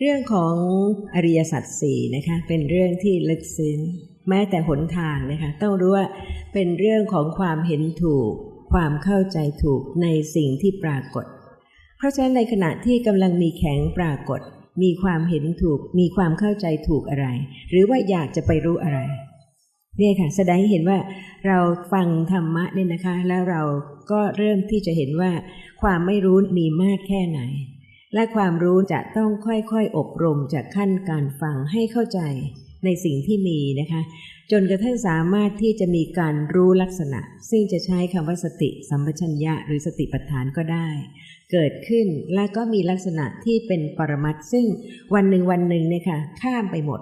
เรื่องของอริยสัจสี่นะคะเป็นเรื่องที่ลึกซึ้งแม้แต่หนทางนะคะต้องรู้ว่าเป็นเรื่องของความเห็นถูก ความเข้าใจถูกในสิ่งที่ปรากฏ เพราะฉะนั้นในขณะที่กำลังมีแข็งปรากฏ มีความเห็นถูก มีความเข้าใจถูกอะไร หรือว่าอยากจะไปรู้อะไรเนี่ยค่ะแสดงให้เห็นว่าเราฟังธรรมะเนี่ยนะคะ แล้วเราก็เริ่มที่จะเห็นว่าความไม่รู้มีมากแค่ไหน และความรู้จะต้องค่อยๆอบรมจากขั้นการฟังให้เข้าใจในสิ่งที่มีนะคะ จนกระทั่งสามารถที่จะมีการรู้ลักษณะ ซึ่งจะใช้คำว่าสติสัมปชัญญะหรือสติปัฏฐานก็ได้ เกิดขึ้นและก็มีลักษณะที่เป็นปรมัตซึ่งวันหนึ่งวันหนึ่งเนี่ยค่ะข้ามไปหมด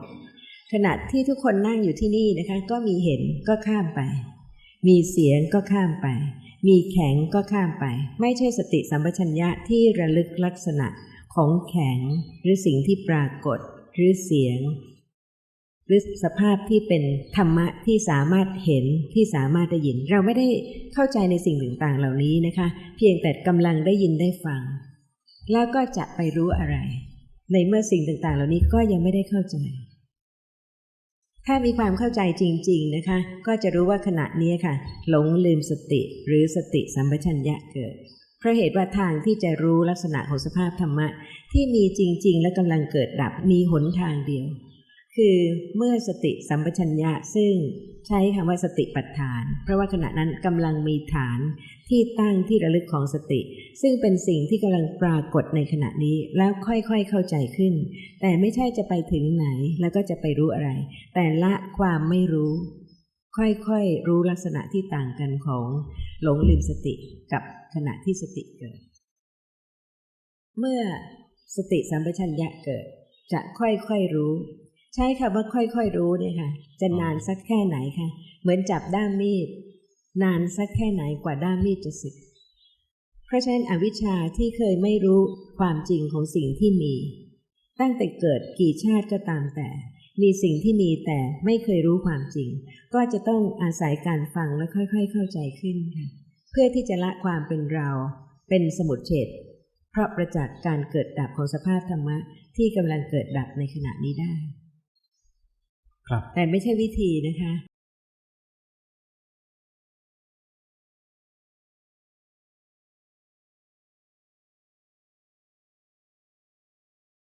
ขณะที่ทุกคนนั่งอยู่ที่นี่นะคะ ก็มีเห็นก็ข้ามไป มีเสียงก็ข้ามไป มีแข็งก็ข้ามไป ไม่ใช่สติสัมปชัญญะที่ระลึกลักษณะของแข็ง หรือสิ่งที่ปรากฏหรือเสียง หรือสภาพที่เป็นธรรมะที่สามารถเห็นที่สามารถได้ยิน เราไม่ได้เข้าใจในสิ่งต่างๆเหล่านี้นะคะ เพียงแต่กำลังได้ยินได้ฟัง แล้วก็จะไปรู้อะไร ในเมื่อสิ่งต่างๆ เหล่านี้ก็ยังไม่ได้เข้าใจ ถ้ามีความเข้าใจจริง ๆนะคะ ก็จะรู้ว่าขณะนี้ค่ะ หลงลืมสติหรือสติสัมปชัญญะเกิดเพราะเหตุว่าทางที่จะรู้ลักษณะของสภาพธรรมะ ที่มีจริง ๆ และกำลังเกิดดับมีหนทางเดียว คือเมื่อสติสัมปชัญญะซึ่งใช้คำว่าสติปัฏฐาน เพราะว่าขณะนั้นกำลังมีฐานที่ตั้งที่ระลึกของสติ ซึ่งเป็นสิ่งที่กำลังปรากฏในขณะนี้แล้วค่อยๆเข้าใจขึ้น แต่ไม่ใช่จะไปถึงไหนแล้วก็จะไปรู้อะไร แต่ละความไม่รู้ ค่อยๆรู้ลักษณะที่ต่างกันของหลงลืมสติกับขณะที่สติเกิด เมื่อสติสัมปชัญญะเกิด จะค่อยๆรู้ ใช้คำว่าค่อยๆรู้เนี่ยค่ะ จะนานสักแค่ไหนคะเหมือนจับด้ามมีด นานสักแค่ไหนกว่าด้ามมีดจะสึก เพราะฉะนั้นอวิชชาที่เคยไม่รู้ความจริงของสิ่งที่มี ตั้งแต่เกิดกี่ชาติก็ตามแต่ มีสิ่งที่มีแต่ไม่เคยรู้ความจริง ก็จะต้องอาศัยการฟังและค่อย ๆ เข้าใจขึ้นค่ะ เพื่อที่จะละความเป็นเรา เป็นสมุดเฉดเพราะประจักษ์การเกิดดับของสภาพธรรมะที่กำลังเกิดดับในขณะนี้ได้ แต่ไม่ใช่วิธีนะคะ